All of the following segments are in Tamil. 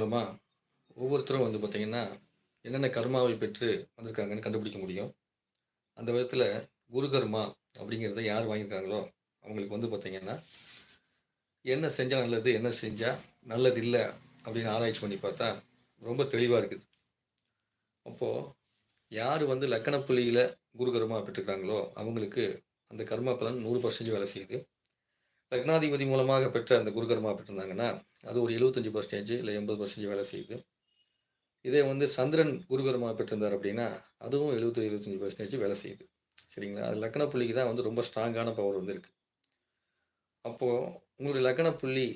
மூலமாக ஒவ்வொருத்தரும் வந்து பார்த்திங்கன்னா என்னென்ன கர்மாவை பெற்று வந்திருக்காங்கன்னு கண்டுபிடிக்க முடியும். அந்த விதத்தில் குரு கர்மா அப்படிங்கிறத யார் வாங்கியிருக்காங்களோ, அவங்களுக்கு வந்து பார்த்திங்கன்னா என்ன செஞ்சால் நல்லது, என்ன செஞ்சால் நல்லது இல்லை அப்படின்னு ஆராய்ச்சி பண்ணி பார்த்தா, ரொம்ப தெளிவாக இருக்குது. அப்போது யார் வந்து லக்கண குருகர்மா குரு கர்மா அவங்களுக்கு அந்த கர்மா பலன் 100% வேலை செய்யுது. லக்னாதிபதி மூலமாக பெற்ற அந்த குருகர்மா பெற்றிருந்தாங்கன்னா, அது ஒரு எழுபத்தஞ்சி பர்சன்டேஜ் இல்லை எண்பது பர்சன்டேஜ் வேலை செய்யுது. இதே வந்து சந்திரன் குருகர்மா பெற்றிருந்தார் அப்படின்னா, அதுவும் 70, 75% வேலை செய்யுது. சரிங்களா? அது லக்கண புள்ளிக்கு தான் வந்து ரொம்ப ஸ்ட்ராங்கான பவர் வந்து அப்போது அப்போ உங்களுடைய லக்கண புள்ளி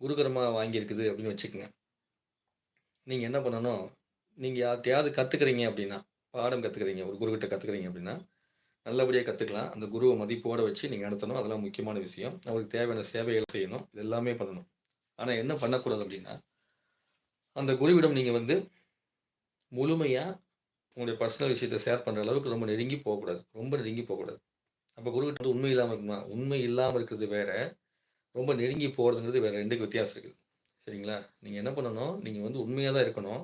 குருகர்மா வாங்கியிருக்குது அப்படின்னு வச்சுக்கோங்க நீங்கள் என்ன பண்ணணும், நீங்கள் யார்கிட்டையாவது கற்றுக்குறீங்க அப்படின்னா, பாடம் கற்றுக்குறீங்க ஒரு குருகிட்ட கத்துக்கிறீங்க அப்படின்னா, நல்லபடியாக கற்றுக்கலாம் அந்த குருவை மதிப்போடு வச்சு நீங்கள் நடத்தணும். அதெல்லாம் முக்கியமான விஷயம். அவருக்கு தேவையான சேவைகள் செய்யணும். இது எல்லாமே பண்ணணும். ஆனால் என்ன பண்ணக்கூடாது அப்படின்னா, அந்த குருவிடம் நீங்கள் வந்து முழுமையாக உங்களுடைய பர்சனல் விஷயத்த ஷேர் பண்ணுற அளவுக்கு ரொம்ப நெருங்கி போகக்கூடாது. ரொம்ப நெருங்கி போகக்கூடாது. அப்போ குருக்கிட்ட வந்து உண்மை இல்லாமல் இருக்குமா? உண்மை இல்லாமல் இருக்கிறது வேற. ரொம்ப நெருங்கி போகிறதுங்கிறது வேற 2க்கும் வித்தியாசம் இருக்குது. சரிங்களா? நீங்கள் என்ன பண்ணணும், நீங்கள் வந்து உண்மையாக தான் இருக்கணும்.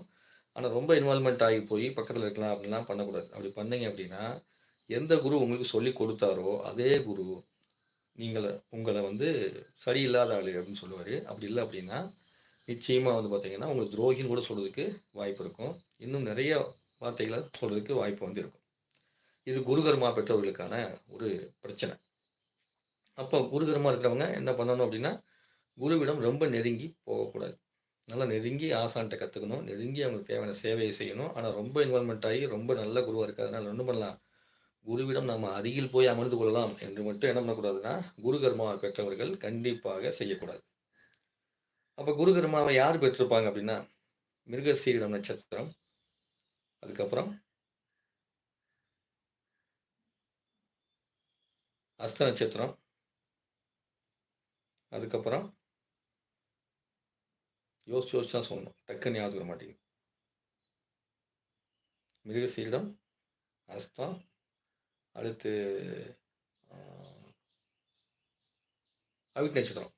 ஆனால் ரொம்ப இன்வால்மெண்ட் ஆகி போய் பக்கத்தில் இருக்கலாம் அப்படின்லாம் பண்ணக்கூடாது. அப்படி பண்ணீங்க அப்படின்னா, எந்த குரு உங்களுக்கு சொல்லி கொடுத்தாரோ, அதே குரு நீங்களை உங்களை வந்து சரியில்லாத ஆளு அப்படின்னு சொல்லுவார் அப்படி இல்லை அப்படின்னா, நிச்சயமாக வந்து பார்த்தீங்கன்னா, உங்களுக்கு துரோகின்னு கூட சொல்கிறதுக்கு வாய்ப்பு இருக்கும். இன்னும் நிறைய வார்த்தைகளை சொல்கிறதுக்கு வாய்ப்பு வந்து இருக்கும். இது குருகர்மா பெற்றவர்களுக்கான ஒரு பிரச்சனை. அப்போ குருகர்மா இருக்கிறவங்க என்ன பண்ணணும் அப்படின்னா, குருவிடம் ரொம்ப நெருங்கி போகக்கூடாது. நல்லா நெருங்கி ஆசான்ட்ட கற்றுக்கணும் நெருங்கி அவங்களுக்கு தேவையான சேவையை செய்யணும். ஆனால் ரொம்ப இன்வால்மெண்ட் ஆகி ரொம்ப நல்ல குருவாக இருக்கிறதுனால ஒன்றும் பண்ணலாம், குருவிடம் நம்ம அருகில் போய் அமர்ந்து கொள்ளலாம் என்று மட்டும் என்ன பண்ணக்கூடாதுன்னா, குரு கர்மாவை பெற்றவர்கள் கண்டிப்பாக செய்யக்கூடாது. அப்போ குரு கர்மாவை யார் பெற்றிருப்பாங்க அப்படின்னா, மிருகசீரிடம் நட்சத்திரம். அதுக்கப்புறம் அஸ்த நட்சத்திரம். அதுக்கப்புறம் யோசிச்சு யோசிச்சு தான் சொல்லணும். டக்குன்னு ஞாபகத்துக்கு வர மாட்டேங்குது. மிருகசீரிடம், அஸ்தம், அடுத்து அவித் நட்சத்திரம்.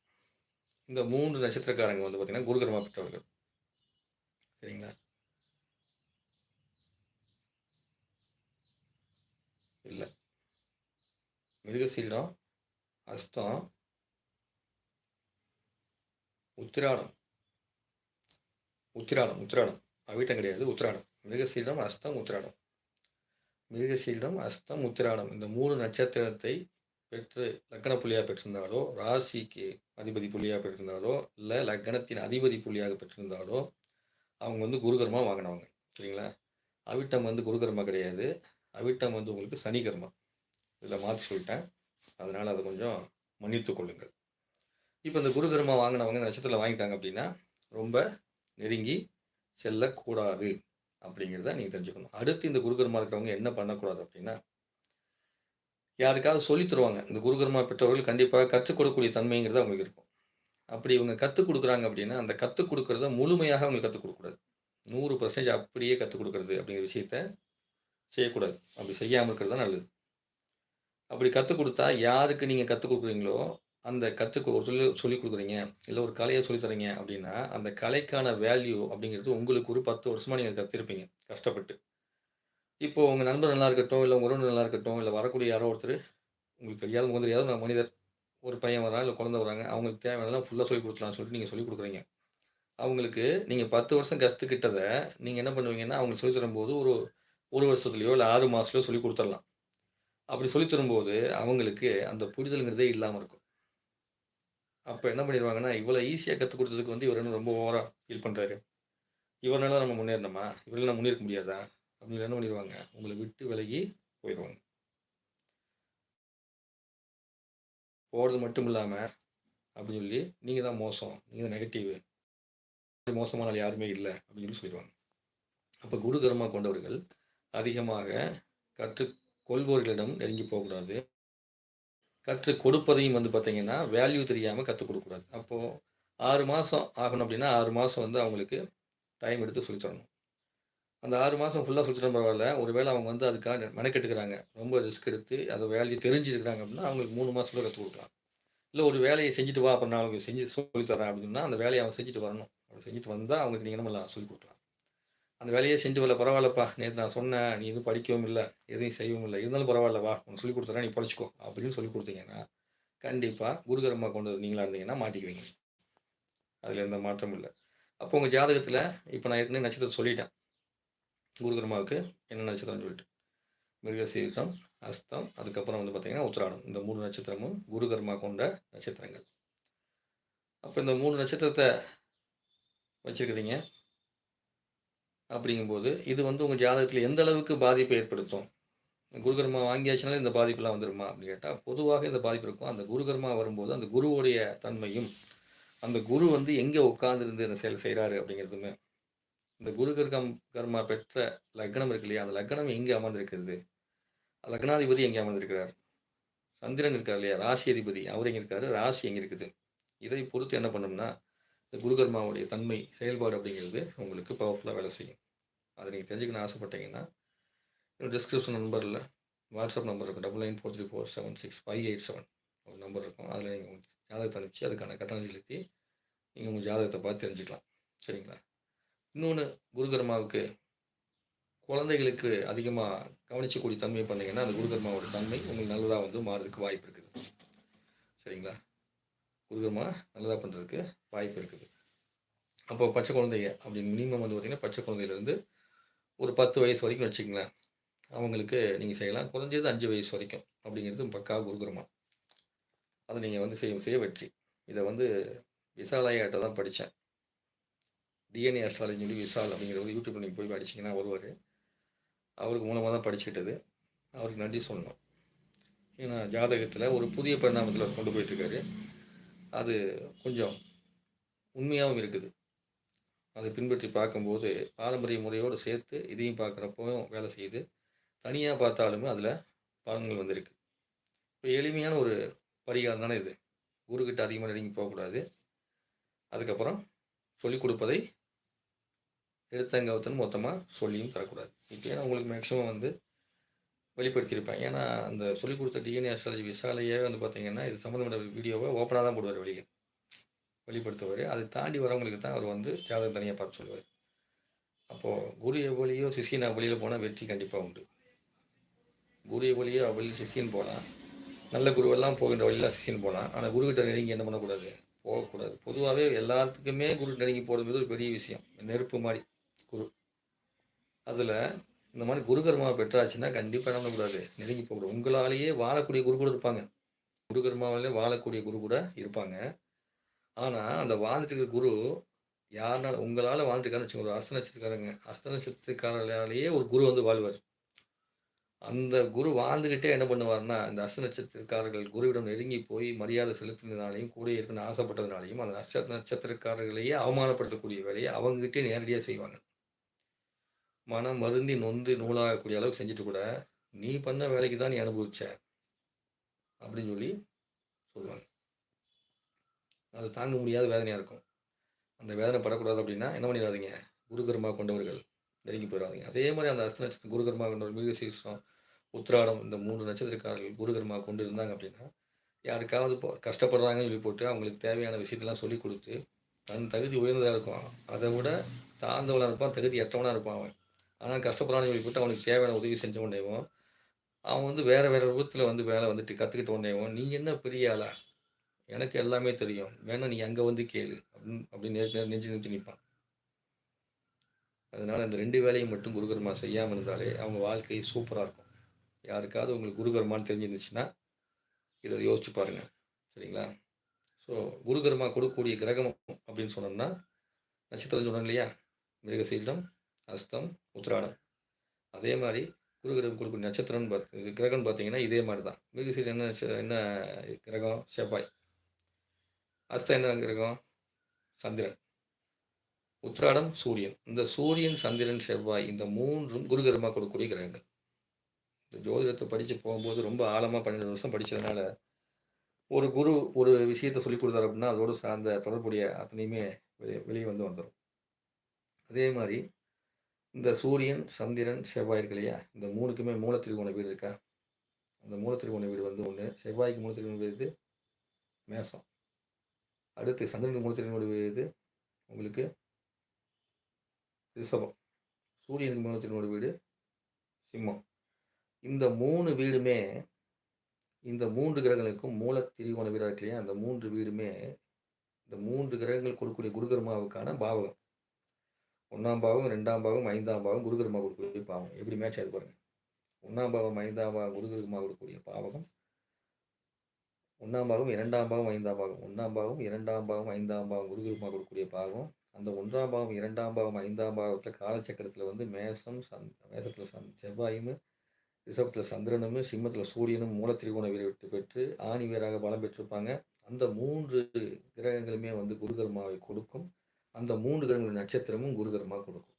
இந்த மூன்று நட்சத்திரக்காரங்க வந்து பார்த்திங்கன்னா குருகர்மா பெற்றவர்கள். சரிங்களா? இல்லை மிருகசீரிடம், அஸ்தம் உத்திராடம். உத்திராடம், உத்திராடம். அவிட்டம் கிடையாது. உத்திராடம். மிருகசீரிடம், அஸ்தம், உத்திராடம். மிருகசீரிடம், அஸ்தம், உத்திராடம். இந்த மூணு நட்சத்திரத்தை பெற்று லக்கண புள்ளியாக பெற்றிருந்தாலோ, ராசிக்கு அதிபதி புள்ளியாக பெற்றிருந்தாலோ, இல்லை லக்னத்தின் அதிபதி புள்ளியாக பெற்றிருந்தாலோ, அவங்க வந்து குருகர்மா வாங்கினவங்க. சரிங்களா? அவிட்டம் வந்து குருகர்மா கிடையாது. அவிட்டம் வந்து உங்களுக்கு சனி இதில் மாற்றி சொல்லிட்டேன். அதனால் அதை கொஞ்சம் மன்னித்து கொள்ளுங்கள். இப்போ இந்த குருகர்மா வாங்கினவங்க இந்த நட்சத்திரத்தில் வாங்கிட்டாங்க அப்படின்னா, ரொம்ப நெருங்கி செல்லக்கூடாது அப்படிங்கிறத நீங்கள் தெரிஞ்சுக்கணும். அடுத்து இந்த குருகர்மா இருக்கிறவங்க என்ன பண்ணக்கூடாது அப்படின்னா, யாருக்காவது சொல்லி தருவாங்க. இந்த குருகர்மா பெற்றவர்கள் கண்டிப்பாக கற்றுக் கொடுக்கக்கூடிய தன்மைங்கிறது அவங்களுக்கு இருக்கும். அப்படி இவங்க கற்றுக் கொடுக்குறாங்க அப்படின்னா, அந்த கற்றுக் கொடுக்குறத முழுமையாக அவங்களுக்கு கற்றுக் கொடுக்கக்கூடாது நூறு பர்சன்டேஜ் அப்படியே கற்றுக் கொடுக்குறது அப்படிங்கிற விஷயத்த செய்யக்கூடாது. அப்படி செய்யாமல் இருக்கிறது தான் நல்லது. அப்படி கற்றுக் கொடுத்தா யாருக்கு நீங்கள் கற்றுக் கொடுக்குறீங்களோ அந்த கத்துக் ஒரு சொல்லி சொல்லிக் கொடுக்குறீங்க இல்லை ஒரு கலையை சொல்லி தரீங்க அப்படின்னா, அந்த கலைக்கான வேல்யூ அப்படிங்கிறது உங்களுக்கு ஒரு பத்து வருஷமாக நீங்கள் கற்றுருப்பீங்க கஷ்டப்பட்டு. இப்போ உங்கள் நண்பர் நல்லா இருக்கட்டும், இல்லை உங்கள் உறவு நல்லா இருக்கட்டும், இல்லை வரக்கூடிய யாரோ ஒருத்தர் உங்களுக்கு தெரியாத, முகம் தெரியாத ஒரு மனிதர், ஒரு பையன் வரான் இல்லை குழந்தை வராங்க அவங்களுக்கு தேவையானதெல்லாம் ஃபுல்லாக சொல்லிக் குடுத்துடலாம்னு சொல்லிட்டு நீங்கள் சொல்லிக் கொடுக்குறீங்க அவங்களுக்கு நீங்கள் பத்து வருஷம் கற்றுக்கிட்டதை நீங்கள் என்ன பண்ணுவீங்கன்னா, அவங்களுக்கு சொல்லி தரும்போது ஒரு ஒரு வருஷத்துலையோ இல்லை ஆறு மாதத்துலையோ சொல்லிக் கொடுத்துடலாம் அப்படி சொல்லி தரும்போது, அவங்களுக்கு அந்த புரிதலுங்கிறதே இல்லாமல் இருக்கும். அப்போ என்ன பண்ணிடுவாங்கன்னா இவ்வளோ ஈஸியாக கற்றுக் கொடுத்ததுக்கு வந்து இவர் என்ன ரொம்ப ஓவராக ஃபீல் பண்ணுறாரு இவரால் நம்ம முன்னேறணுமா? இவரால நம்ம முன்னேறிக்க முடியாதா? அப்படின்னு என்ன பண்ணிடுவாங்க உங்களை விட்டு விலகி போயிடுவாங்க போகிறது மட்டும் இல்லாமல் அப்படின்னு சொல்லி, நீங்கள் தான் மோசம். நீங்கள் தான் நெகட்டிவ். மோசமான ஆள் யாருமே இல்லை அப்படின்னு சொல்லி சொல்லிடுவாங்க அப்போ குரு கர்மா கொண்டவர்கள் அதிகமாக கற்றுக்கொள்பவர்களிடம் நெருங்கி போகக்கூடாது. கற்றுக் கொடுப்பதையும் வந்து பார்த்தீங்கன்னா, வேல்யூ தெரியாமல் கற்றுக் கொடுக்கூடாது அப்போது ஆறு மாதம் ஆகணும் அப்படின்னா, ஆறு மாதம் வந்து அவங்களுக்கு டைம் எடுத்து சொல்லி தரணும். அந்த ஆறு மாதம் ஃபுல்லாக சொல்லி தரணும் பரவால்ல. ஒருவேள அவங்க வந்து அதுக்காக மெனக்கெட்டுக்கிறாங்க. ரொம்ப ரிஸ்க் எடுத்து அதை வேல்யூ தெரிஞ்சுருக்கிறாங்க அப்படின்னா, அவங்களுக்கு மூணு மாதத்தில் கற்றுக் கொடுக்கலாம் இல்லை ஒரு வேலையை செஞ்சுட்டு வா, அப்புறம் அவங்களுக்கு செஞ்சு சொல்லி தரேன் அப்படின்னா, அந்த வேலையை அவன் செஞ்சுட்டு வரணும். அப்படி செஞ்சுட்டு வந்தால் அவங்களுக்கு நீங்கள் நம்மளாம் சொல்லிக் கொடுக்கலாம் அந்த வேலையை செஞ்சு வரல பரவாயில்லப்பா. நேற்று நான் சொன்னேன் நீ எதுவும் படிக்கவும் இல்லை எதையும் செய்யவும் இல்லை. இருந்தாலும் பரவாயில்லவா உனக்கு சொல்லிக் கொடுத்துறேன் நீ படிச்சுக்கோ அப்படின்னு சொல்லி கொடுத்தீங்கன்னா கண்டிப்பாக குருகரமாக கொண்டு நீங்களாக இருந்தீங்கன்னா மாட்டிக்குவீங்க. அதில் எந்த மாற்றமும் இல்லை. அப்போ உங்கள் ஜாதகத்தில் இப்போ நான் ஏற்கனவே நட்சத்திரம் சொல்லிட்டேன். குருகர்மாவுக்கு என்ன நட்சத்திரம்னு சொல்லிட்டு. மிருகசீரிஷம் அஸ்தம் அதுக்கப்புறம் வந்து பார்த்திங்கன்னா உத்திராடம். இந்த மூணு நட்சத்திரமும் குருகர்மா கொண்ட நட்சத்திரங்கள். அப்போ இந்த மூணு நட்சத்திரத்தை வச்சுருக்கிறீங்க. அப்படிங்கும்போது இது வந்து உங்கள் ஜாதகத்தில் எந்த அளவுக்கு பாதிப்பை ஏற்படுத்தும்? குருகர்மா வாங்கியாச்சுனால இந்த பாதிப்புலாம் வந்துடுமா அப்படின்னு கேட்டால் பொதுவாக இந்த பாதிப்பு இருக்கும். அந்த குருகர்மா வரும்போது அந்த குருவுடைய தன்மையும் அந்த குரு வந்து எங்கே உட்காந்துருந்து இந்த செயல் செய்கிறாரு அப்படிங்கிறதுமே இந்த குரு கர்க்கம் கர்மா பெற்ற லக்னம் இருக்கு இல்லையா? அந்த லக்னம் எங்கே அமர்ந்திருக்கிறது? லக்னாதிபதி எங்கே அமர்ந்திருக்கிறார்? சந்திரன் இருக்கார் இல்லையா? ராசி அதிபதி. அவர் எங்கே இருக்காரு? ராசி எங்கே இருக்குது? இதை பொறுத்து என்ன பண்ணோம்னா இந்த குருகர்மாவுடைய தன்மை செயல்பாடு அப்படிங்கிறது உங்களுக்கு பவர்ஃபுல்லாக வேலை செய்யும். அதை நீங்கள் தெரிஞ்சுக்கணும் ஆசைப்பட்டீங்கன்னா என்னோட டிஸ்கிரிப்ஷன் நம்பரில் வாட்ஸ்அப் நம்பர் இருக்கும். Double nine four three four seven six five eight seven ஒரு நம்பர் இருக்கும். அதில் நீங்கள் உங்கள் ஜாதகத்தை அனுப்பிச்சு அதுக்கான கட்டணம் செலுத்தி நீங்கள் உங்கள் ஜாதகத்தை பார்த்து தெரிஞ்சுக்கலாம். சரிங்களா? இன்னொன்று குருகர்மாவுக்கு குழந்தைகளுக்கு அதிகமாக கவனிச்சக்கூடிய தன்மை பண்ணீங்கன்னா அந்த குருகர்மாவோட தன்மை உங்களுக்கு நல்லதாக வந்து மாறதுக்கு வாய்ப்பு இருக்குது. சரிங்களா? குருகர்மா நல்லதாக பண்ணுறதுக்கு வாய்ப்பு இருக்குது. அப்போ பச்சை குழந்தைங்க அப்படின்னு மினிமம் வந்து பார்த்திங்கன்னா பச்சை குழந்தையிலேருந்து ஒரு பத்து வயசு வரைக்கும் வச்சுக்கங்களேன். அவங்களுக்கு நீங்கள் செய்யலாம். குறைஞ்சது அஞ்சு வயசு வரைக்கும் அப்படிங்கிறது பக்கா குருகுருமா அதை நீங்கள் வந்து செய்ய செய்ய வெற்றி. இதை வந்து விசாலாயாட்ட தான் படித்தேன் டிஎன்ஏ அஸ்ட்ராலஜி சொல்லி விசால் அப்படிங்கிறது யூடியூப்பில் நீங்கள் போய் படிச்சிங்கன்னா வருவார் அவருக்கு மூலமாக தான் படிச்சுக்கிட்டது. அவருக்கு நன்றி சொல்லணும். ஏன்னா ஜாதகத்தில் ஒரு புதிய பரிணாமத்தில் கொண்டு போயிட்டுருக்காரு அது கொஞ்சம் உண்மையாகவும் இருக்குது. அதை பின்பற்றி பார்க்கும்போது பாரம்பரிய முறையோடு சேர்த்து இதையும் பார்க்குறப்போ வேலை செய்யுது. தனியாக பார்த்தாலுமே அதில் பலன்கள் வந்திருக்கு. இப்போ எளிமையான ஒரு பரிகாரம் தானே இது. குருக்கிட்ட அதிகமாக நெருங்கி போகக்கூடாது. அதுக்கப்புறம் சொல்லிக் கொடுப்பதை எடுத்தங்கவத்தன் மொத்தமாக சொல்லியும் தரக்கூடாது. இப்போ ஏன்னா உங்களுக்கு மேக்ஸிமம் வந்து வெளிப்படுத்தியிருப்பேன். ஏன்னா அந்த சொல்லிக் கொடுத்த டிஎன்ஏ அஸ்ட்ராலஜி விசாலையே வந்து பார்த்தீங்கன்னா இது சம்மந்தப்பட்ட வீடியோவை ஓப்பனாக தான் போடுவார் வெளியே வெளிப்படுத்துவார். அதை தாண்டி வரவங்களுக்கு தான் அவர் வந்து ஜாதகம் தனியாக பார்த்து சொல்லுவார். அப்போது குரு எவ்வளியோ சிஷியன் அவ்வளியில் போனால் வெற்றி கண்டிப்பாக உண்டு. குரு எவ்வளியோ அவ்வளியில் சிஷியன் போகலாம் நல்ல குருவெல்லாம் போகின்ற வழியெல்லாம் சிஷியன் போகலாம் ஆனால் குருக்கிட்ட நெருங்கி என்ன பண்ணக்கூடாது? போகக்கூடாது. பொதுவாகவே எல்லாத்துக்குமே குரு நெருங்கி போகிறது ஒரு பெரிய விஷயம். நெருப்பு மாதிரி குரு. அதில் இந்த மாதிரி குருகர்மாவை பெற்றாச்சுன்னா கண்டிப்பாக என்ன பண்ணக்கூடாது? நெருங்கி போகக்கூடாது. உங்களாலேயே வாழக்கூடிய குரு கூட இருப்பாங்க. குருகர்மாவிலே வாழக்கூடிய குரு கூட இருப்பாங்க. ஆனால் அந்த வாழ்ந்துட்டு இருக்கிற குரு யாருனால உங்களால் வாழ்ந்துருக்காருன்னு வச்சுக்கோங்க. ஒரு அஸ்த நட்சத்திரக்காரங்க. அஸ்த நட்சத்திரக்காரர்களாலேயே ஒரு குரு வந்து வாழ்வார். அந்த குரு வாழ்ந்துக்கிட்டே என்ன பண்ணுவார்னா அந்த அஸ்த நட்சத்திரக்காரர்கள் குருவிடம் நெருங்கி போய் மரியாதை செலுத்தினதுனாலையும் கூட இருக்கணும்னு ஆசைப்பட்டதுனாலையும் அந்த நட்சத்திர நட்சத்திரக்காரர்களையே அவமானப்படுத்தக்கூடிய வேலையை அவங்ககிட்டே நேரடியாக செய்வாங்க. மனம் வருந்தி நொந்து நூலாகக்கூடிய அளவுக்கு செஞ்சுட்டு கூட நீ பண்ண வேலைக்கு தான் நீ அனுபவிச்ச அப்படின்னு சொல்லி சொல்லுவாங்க. அது தாங்க முடியாத வேதனையாக இருக்கும். அந்த வேதனை படக்கூடாது அப்படின்னா என்ன பண்ணிடாதீங்க? குருகர்மா கொண்டவர்கள் நெருங்கி போயிடாதீங்க அதே மாதிரி அந்த அஸ்த நட்சத்திரம் குருகர்மா கொண்டவர் மிருகசீர்ஷம் உத்திராடம் இந்த மூன்று நட்சத்திரக்காரர்கள் குருகர்மா கொண்டு இருந்தாங்க அப்படின்னா யாருக்காவது இப்போ கஷ்டப்படுறாங்கன்னு சொல்லி போட்டு அவங்களுக்கு தேவையான விஷயத்தெல்லாம் சொல்லி கொடுத்து தன் தகுதி உயர்ந்ததாக இருக்கும். அதை விட தாழ்ந்தவனாக இருப்பான் தகுதி எட்டவனாக இருப்பான் அவன். ஆனால் கஷ்டப்படுறான்னு சொல்லி அவனுக்கு தேவையான உதவி செஞ்ச உடனேவும் அவன் வந்து வேறு வேறு விபத்தில் வந்து வேலை வந்துட்டு கற்றுக்கிட்ட உடனேவும் நீ என்ன பெரிய ஆளா? எனக்கு எல்லாமே தெரியும். வேணா நீ அங்கே வந்து கேளு. அப்படின்னு அப்படின்னு நேர் நெஞ்சு நெஞ்சு நிற்பான். அதனால் இந்த ரெண்டு வேலையும் மட்டும் குருகர்மா செய்யாமல் இருந்தாலே அவங்க வாழ்க்கை சூப்பராக இருக்கும். யாருக்காவது உங்களுக்கு குருகர்மான்னு தெரிஞ்சிருந்துச்சுன்னா இதை யோசிச்சு பாருங்கள் சரிங்களா? ஸோ குருகர்மா கொடுக்கக்கூடிய கிரகம் அப்படின்னு சொன்னோம்னா நட்சத்திரம் சொன்னோம் இல்லையா? மிருகசீலம் அஸ்தம் உத்திராடம் அதே மாதிரி குருகிரகம் கொடுக்கக்கூடிய நட்சத்திரம்னு பார்த்து கிரகம்னு பார்த்தீங்கன்னா இதே மாதிரி தான். மிருகசீலம் என்ன என்ன கிரகம்? செவ்வாய். அஸ்தம் என்ன கிரகம்? சந்திரன். உத்திராடம் சூரியன். இந்த சூரியன் சந்திரன் செவ்வாய் இந்த மூன்றும் குருகரமாக கொடுக்கக்கூடிய கிரகங்கள். இந்த ஜோதிடத்தை படித்து போகும்போது ரொம்ப ஆழமாக பன்னெண்டு வருஷம் படித்ததுனால ஒரு குரு ஒரு விஷயத்தை சொல்லி கொடுத்தாரு அப்படின்னா அதோடு சார்ந்த தொடர்புடைய அத்தனையுமே வெளியே வெளியே வந்து வந்துடும் அதே மாதிரி இந்த சூரியன் சந்திரன் செவ்வாய் இருக்கு இல்லையா இந்த மூணுக்குமே மூலத்திரிகோண வீடு இருக்கா? அந்த மூலத்திருகோண வீடு வந்து ஒன்று செவ்வாய்க்கு மூலத்திருகோண வீடு மேசம். அடுத்து சந்திரனுக்கு மூலத்திருகோண வீடு உங்களுக்கு ரிஷபம். சூரியனுக்கு மூலத்தினோட வீடு சிம்மம். இந்த மூணு வீடுமே இந்த மூன்று கிரகங்களுக்கும் மூல திரிகோண வீடாக இருக்கு இல்லையா அந்த மூன்று வீடுமே இந்த மூன்று கிரகங்கள் கொடுக்கக்கூடிய குருகர்மாவுக்கான பாவகம். ஒன்றாம் பாவம் ரெண்டாம் பாவம் ஐந்தாம் பாவம் குருகர்மா கொடுக்கக்கூடிய பாவம். எப்படி மேட்ச் ஆகுது பாருங்க. ஒன்றாம் பாவம் ஐந்தாம் பாவம் குருகர்மா கொடுக்கக்கூடிய பாவகம். ஒன்றாம் பாகம் இரண்டாம் பாகம் ஐந்தாம் பாகம் ஒன்றாம் பாகம் இரண்டாம் பாகம் ஐந்தாம் பாகம் குருகுருமா கொடுக்கக்கூடிய பாகம் அந்த ஒன்றாம் பாகம் இரண்டாம் பாகம் ஐந்தாம் பாகத்தில் காலச்சக்கரத்தில் வந்து மேசம் சந் மேசத்தில் சந் செவ்வாயும் ரிஷபத்தில் சந்திரனும் சிம்மத்தில் சூரியனும் மூலத்திரிகோண வீரை விட்டு பெற்று ஆணி வீராக பலம் பெற்றிருப்பாங்க. அந்த மூன்று கிரகங்களுமே வந்து குருகர்மாவை கொடுக்கும். அந்த மூன்று கிரகங்களின் நட்சத்திரமும் குருகரமாக கொடுக்கும்.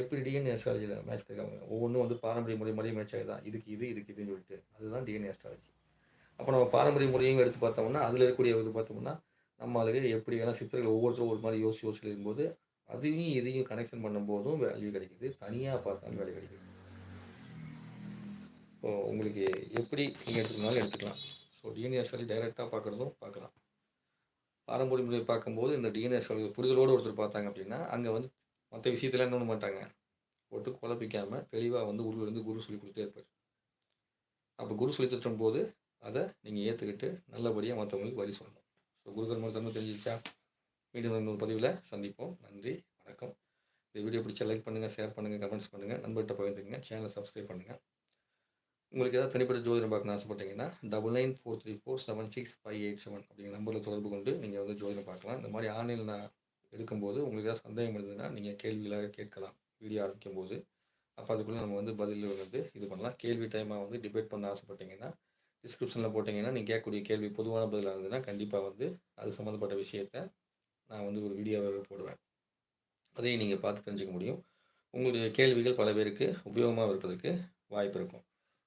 எப்படி டிஎன்ஏ அஸ்ட்ராலஜியில் மேட்ச் பண்ணிருக்காங்க? ஒவ்வொன்றும் வந்து பாரம்பரிய முறை மாதிரி மேட்ச் ஆகுதான் இதுக்கு இது இதுக்கு இதுன்னு சொல்லிட்டு. அதுதான் டிஎன்ஏ அஸ்ட்ராலஜி அப்போ நம்ம பாரம்பரிய முறையும் எடுத்து பார்த்தோம்னா அதில் இருக்கக்கூடிய இது பார்த்தோம்னா நம்ம எப்படி வேணால் சித்திரங்கள் ஒவ்வொருத்தரும் ஒரு மாதிரி யோசிச்சு யோசிச்சு இருக்கும்போது அதையும் இதையும் கனெக்ஷன் பண்ணும்போதும் வேல்யூ கிடைக்குது. தனியாக பார்த்தாலும் வேல்யூ கிடைக்குது. இப்போது உங்களுக்கு எப்படி நீங்கள் எடுத்துக்கனாலும் எடுத்துக்கலாம். ஸோ டிஎன்ஏ அஸ்ட்ராலஜி டைரெக்டாக பார்க்குறதும் பார்க்கலாம். பாரம்பரிய முறை பார்க்கும்போது இந்த டிஎன்ஏ புரிதலோடு ஒருத்தர் பார்த்தாங்க அப்படின்னா அங்கே வந்து மற்ற விஷயத்தில் என்ன பண்ண மாட்டாங்க. போட்டு குழப்பிக்காமல் தெளிவாக வந்து உருவிலிருந்து குரு சொல்லி கொடுத்தே இருப்பார். அப்போ குரு சொல்லி தட்டும் போது அதை நீங்கள் ஏற்றுக்கிட்டு நல்லபடியாக மற்றவங்களுக்கு வழி சொல்லணும். ஸோ குருகர் தன்மை தெரிஞ்சிச்சா மீண்டும் இன்னொரு பதிவில் சந்திப்போம். நன்றி வணக்கம். இந்த வீடியோ பிடிச்ச லைக் பண்ணுங்கள் ஷேர் பண்ணுங்கள் கமெண்ட்ஸ் பண்ணுங்கள் நண்பர்கிட்ட பகிர்ந்துங்க சேனலை சப்ஸ்கிரைப் பண்ணுங்கள் உங்களுக்கு ஏதாவது தனிப்பட்ட ஜோதிடம் பார்க்கணும் ஆசைப்பட்டீங்கன்னா double nine four three four seven six five eight seven அப்படிங்கிற நம்பரில் தொடர்பு கொண்டு நீங்கள் வந்து ஜோதிடம் பார்க்கலாம். இந்த மாதிரி ஆன்லைனில் நான் எடுக்கும்போது உங்களுக்கு ஏதாவது சந்தேகம் இருந்ததுன்னா நீங்கள் கேள்விகளாக கேட்கலாம். வீடியோ ஆரம்பிக்கும் போது அப்போ அதுக்குள்ளே நம்ம வந்து பதில் வந்து இது பண்ணலாம். கேள்வி டைமாக வந்து டிபேட் பண்ண ஆசைப்பட்டீங்கன்னா டிஸ்கிரிப்ஷனில் போட்டிங்கன்னா நீங்கள் கேட்கக்கூடிய கேள்வி பொதுவான பதிலாக இருந்ததுன்னா கண்டிப்பாக வந்து அது சம்மந்தப்பட்ட விஷயத்த நான் வந்து ஒரு வீடியோவாகவே போடுவேன். அதையும் நீங்கள் பார்த்து தெரிஞ்சுக்க முடியும். உங்களுடைய கேள்விகள் பல பேருக்கு உபயோகமாக இருப்பதற்கு வாய்ப்பு இருக்கும்.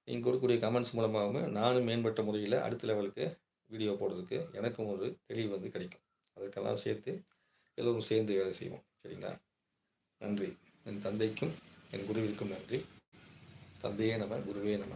நீங்கள் கொடுக்கக்கூடிய கமெண்ட்ஸ் மூலமாகவும் நானும் மேம்பட்ட முறையில் அடுத்த லெவலுக்கு வீடியோ போடுறதுக்கு எனக்கும் ஒரு தெளிவு வந்து கிடைக்கும். அதுக்கெல்லாம் சேர்த்து எல்லோரும் சேர்ந்து வேலை செய்வோம். சரிங்களா? நன்றி. என் தந்தைக்கும் என் குருவிற்கும் நன்றி. தந்தையே நம்ம குருவே நம்ம